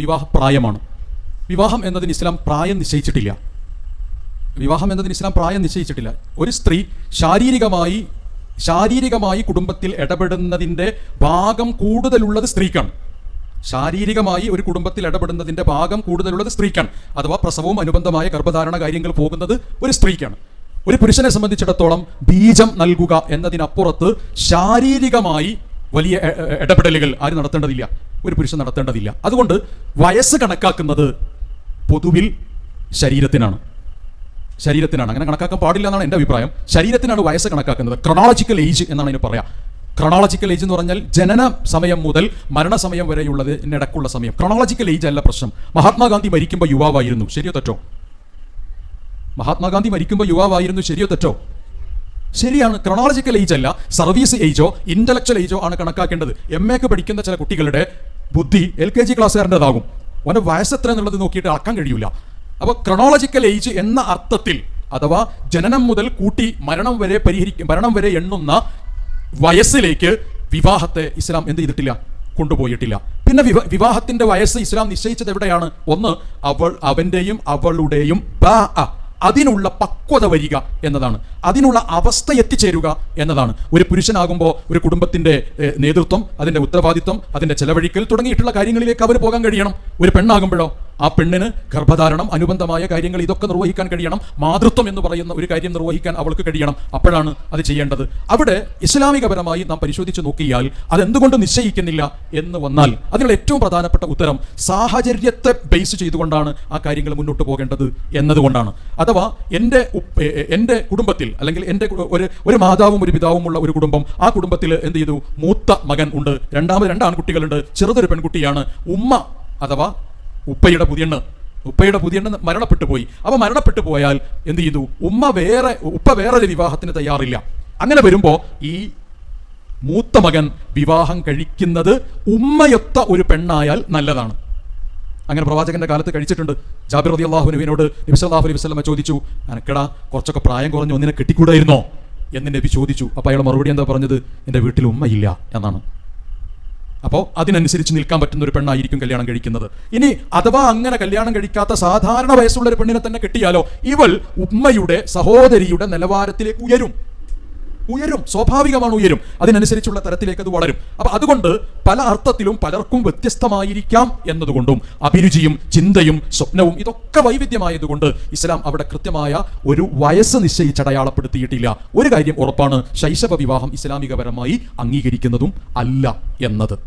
വിവാഹ പ്രായമാണ് വിവാഹം എന്നതിന് ഇസ്ലാം പ്രായം നിശ്ചയിച്ചിട്ടില്ല. വിവാഹം എന്നതിന് ഇസ്ലാം പ്രായം നിശ്ചയിച്ചിട്ടില്ല. ഒരു സ്ത്രീ ശാരീരികമായി ശാരീരികമായി കുടുംബത്തിൽ ഇടപെടുന്നതിന്റെ ഭാഗം കൂടുതലുള്ളത് സ്ത്രീക്കാണ്. ശാരീരികമായി ഒരു കുടുംബത്തിൽ ഇടപെടുന്നതിന്റെ ഭാഗം കൂടുതലുള്ളത് സ്ത്രീക്കാണ്. അഥവാ പ്രസവവും അനുബന്ധമായ ഗർഭധാരണ കാര്യങ്ങൾ പോകുന്നത് ഒരു സ്ത്രീക്കാണ്. ഒരു പുരുഷനെ സംബന്ധിച്ചിടത്തോളം ബീജം നൽകുക എന്നതിനപ്പുറത്ത് ശാരീരികമായി വലിയ ഇടപെടലുകൾ ആരും നടത്തേണ്ടതില്ല. ഒരു പുരുഷൻ നടത്തേണ്ടതില്ല. അതുകൊണ്ട് വയസ്സ് കണക്കാക്കുന്നത് പൊതുവിൽ ശരീരത്തിനാണ്. ശരീരത്തിനാണ്. അങ്ങനെ കണക്കാക്കാൻ പാടില്ല എന്നാണ് എന്റെ അഭിപ്രായം. ശരീരത്തിനാണ് വയസ്സ് കണക്കാക്കുന്നത്. ക്രണോളജിക്കൽ ഏജ് എന്നാണ് ഇതിന് പറയാം. ക്രണോളജിക്കൽ ഏജ് എന്ന് പറഞ്ഞാൽ ജനന സമയം മുതൽ മരണസമയം വരെയുള്ളത് ഇടക്കുള്ള സമയം. ക്രണോളജിക്കൽ ഏജ് അല്ല പ്രശ്നം. മഹാത്മാഗാന്ധി മരിക്കുമ്പോൾ യുവാവായിരുന്നു. ശരിയോ തെറ്റോ? മഹാത്മാഗാന്ധി മരിക്കുമ്പോൾ യുവാവായിരുന്നു. ശരിയോ തെറ്റോ? ശരിയാണ്. ക്രണോളജിക്കൽ ഏജ് അല്ല. സർവീസ് ഏജോ ഇന്റലക്ച്വൽ ഏജോ ആണ് കണക്കാക്കേണ്ടത്. എം എക്ക് പഠിക്കുന്ന ചില കുട്ടികളുടെ ബുദ്ധി എൽ കെ ജി ക്ലാസ്സുകാരന്റെതാകും. അവന്റെ വയസ്സ് എത്ര എന്നുള്ളത് നോക്കിയിട്ട് അളക്കാൻ കഴിയില്ല അപ്പോൾ ക്രണോളജിക്കൽ ഏജ് എന്ന അർത്ഥത്തിൽ അഥവാ ജനനം മുതൽ കൂട്ടി മരണം വരെ പരിഹരിക്കും മരണം വരെ എണ്ണുന്ന വയസ്സിലേക്ക് വിവാഹത്തെ ഇസ്ലാം എന്ത് ചെയ്തിട്ടില്ല? കൊണ്ടുപോയിട്ടില്ല. പിന്നെ വിവ വിവാഹത്തിന്റെ വയസ്സ് ഇസ്ലാം നിശ്ചയിച്ചത് എവിടെയാണ്? ഒന്ന് അവൾ അവന്റെയും അവളുടെയും. അതിനുള്ള പക്വത വരിക എന്നതാണ്. അതിനുള്ള അവസ്ഥ എത്തിച്ചേരുക എന്നതാണ്. ഒരു പുരുഷനാകുമ്പോൾ ഒരു കുടുംബത്തിന്റെ നേതൃത്വം അതിന്റെ ഉത്തരവാദിത്വം അതിന്റെ ചെലവഴിക്കൽ തുടങ്ങിയിട്ടുള്ള കാര്യങ്ങളിലേക്ക് അവർ പോകാൻ കഴിയണം. ഒരു പെണ്ണാകുമ്പോഴോ ആ പെണ്ണിന് ഗർഭധാരണം അനുബന്ധമായ കാര്യങ്ങൾ ഇതൊക്കെ നിർവഹിക്കാൻ കഴിയണം. മാതൃത്വം എന്ന് പറയുന്ന ഒരു കാര്യം നിർവഹിക്കാൻ അവൾക്ക് കഴിയണം. അപ്പോഴാണ് അത് ചെയ്യേണ്ടത്. അവിടെ ഇസ്ലാമികപരമായി നാം പരിശോധിച്ച് നോക്കിയാൽ അതെന്തുകൊണ്ട് നിശ്ചയിക്കുന്നില്ല എന്ന് വന്നാൽ അതിനുള്ള ഏറ്റവും പ്രധാനപ്പെട്ട ഉത്തരം സാഹചര്യത്തെ ബേസ് ചെയ്തുകൊണ്ടാണ് ആ കാര്യങ്ങൾ മുന്നോട്ട് പോകേണ്ടത് എന്നതുകൊണ്ടാണ്. അഥവാ എന്റെ എന്റെ കുടുംബത്തിൽ അല്ലെങ്കിൽ എന്റെ ഒരു ഒരു മാതാവും ഒരു പിതാവും ഉള്ള ഒരു കുടുംബം ആ കുടുംബത്തിൽ എന്ത് ചെയ്തു? മൂത്ത മകൻ ഉണ്ട്. രണ്ടാമത് രണ്ട് ആൺകുട്ടികളുണ്ട്. ചെറുതൊരു പെൺകുട്ടിയാണ്. ഉമ്മ അഥവാ ഉപ്പയുടെ പുതിയണ്ണ് ഉപ്പയുടെ പുതിയണ്ണ് മരണപ്പെട്ടു പോയി. അപ്പൊ മരണപ്പെട്ടു പോയാൽ എന്ത് ചെയ്തു? ഉമ്മ വേറെ ഉപ്പ വേറൊരു വിവാഹത്തിന് തയ്യാറില്ല. അങ്ങനെ വരുമ്പോൾ ഈ മൂത്ത മകൻ വിവാഹം കഴിക്കുന്നത് ഉമ്മയൊത്ത ഒരു പെണ്ണായാൽ നല്ലതാണ്. അങ്ങനെ പ്രവാചകന്റെ കാലത്ത് കഴിച്ചിട്ടുണ്ട്. ജാബിർ റതി നബി സല്ലല്ലാഹു അലൈഹി വസല്ലമ ചോദിച്ചു അനക്കടാ കുറച്ചൊക്കെ പ്രായം കുറഞ്ഞ് ഒന്നിനെ കെട്ടിക്കൂടായിരുന്നോ? എന്ന് നബി ചോദിച്ചു. അപ്പോൾ അയാൾ മറുപടി എന്താ പറഞ്ഞത്? എന്റെ വീട്ടിൽ ഉമ്മയില്ല എന്നാണ്. അപ്പോൾ അതിനനുസരിച്ച് നിൽക്കാൻ പറ്റുന്ന ഒരു പെണ്ണായിരിക്കും കല്യാണം കഴിക്കുന്നത്. ഇനി അഥവാ അങ്ങനെ കല്യാണം കഴിക്കാത്ത സാധാരണ വയസ്സുള്ള ഒരു പെണ്ണിനെ തന്നെ കിട്ടിയാലോ ഇവൾ ഉമ്മയുടെ സഹോദരിയുടെ നിലവാരത്തിലേക്ക് ഉയരും. ഉയരും സ്വാഭാവികമാണ് ഉയരും. അതിനനുസരിച്ചുള്ള തരത്തിലേക്ക് അത് വളരും. അപ്പൊ അതുകൊണ്ട് പല അർത്ഥത്തിലും പലർക്കും വ്യത്യസ്തമായിരിക്കാം എന്നതുകൊണ്ടും അഭിരുചിയും ചിന്തയും സ്വപ്നവും ഇതൊക്കെ വൈവിധ്യമായതുകൊണ്ട് ഇസ്ലാം അവിടെ കൃത്യമായ ഒരു വയസ്സ് നിശ്ചയിച്ചടയാളപ്പെടുത്തിയിട്ടില്ല ഒരു കാര്യം ഉറപ്പാണ് ശൈശവ വിവാഹം ഇസ്ലാമികപരമായി അംഗീകരിക്കുന്നതും അല്ല എന്നത്.